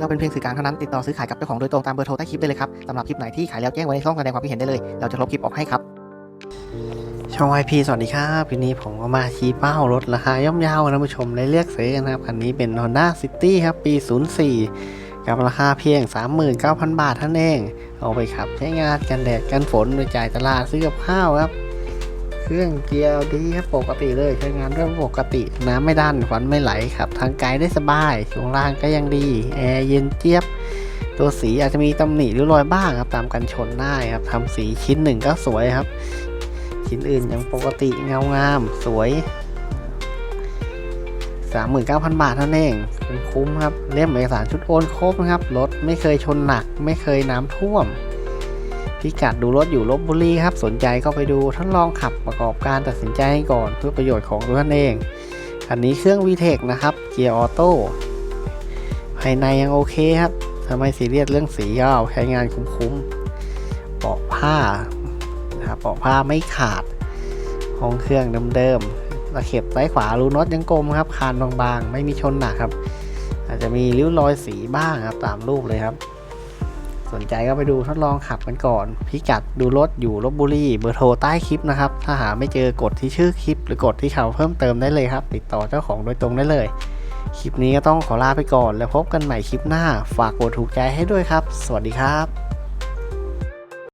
เราเป็นเพียงสื่อกลางเท่านั้นติดต่อซื้อขายกับเจ้าของโดยตรงตามเบอร์โทรใต้คลิปได้เลยครับสำหรับคลิปไหนที่ขายแล้วแจ้งไว้ในช่องแสดงความคิดเห็นได้เลย เราจะลบคลิปออกให้ครับ ช่องไอพีสวัสดีครับทีนี้ผมก็มาชี้เป้ารถราคาย่อมเยาวนะท่านผู้ชมได้เลือกซื้อกันนะครับคันนี้เป็น Honda City ครับปี 04 กับราคาเพียง 39,000 บาทท่านนเอง เอาไปขับใช้งานกันแดดกันฝนโดยจ่ายตลาดซื้อกับข้าวครับ เครื่องเกียร์ดีครับปกติเลยใช้งานด้วยปกติน้ำไม่ดันควันไม่ไหลครับ ทางไกลได้สบายช่วงล่างก็ยังดีแอร์เย็นเจี๊ยบ ตัวสีอาจจะมีตำหนิหรือรอยบ้างครับตามกันชนได้ครับทำสีชิ้นหนึ่งก็สวยครับ ชิ้นอื่นยังปกติเงางามสวย39,000 บาทเท่านั้นเองคุ้มครับเล่มเอกสารชุดโอนครบนะครับรถไม่เคยชนหนัก ไม่เคยน้ำท่วม พิกัดดูรถอยู่ลบบุรีครับ สนใจก็ไปดูทดลองขับประกอบการตัดสินใจให้ก่อนเพื่อประโยชน์ของตัวท่านเองคันนี้เครื่อง VTEC นะครับ เกียร์ออโต้ภายในยังโอเคครับถ้าไม่ซีเรียสเรื่องสีก็เอาใช้งานคุ้มๆเปาะผ้านะครับเปาะผ้าไม่ขาดห้องเครื่องเดิมๆตะเข็บซ้ายขวารูน็อตยังกลมครับคานบางๆ ไม่มีชนหนักครับ อาจจะมีริ้วรอยสีบ้างครับตามรูปเลยครับ สนใจก็ไปดูทดลองขับกันก่อน พิกัดดูรถอยู่ลบบุรีเบอร์โทรใต้คลิปนะครับ ถ้าหาไม่เจอกดที่ชื่อคลิป หรือกดที่เขาเพิ่มเติมได้เลยครับ ติดต่อเจ้าของโดยตรงได้เลย คลิปนี้ก็ต้องขอลาไปก่อน แล้วพบกันใหม่คลิปหน้า ฝากกดถูกใจให้ด้วยครับ สวัสดีครับ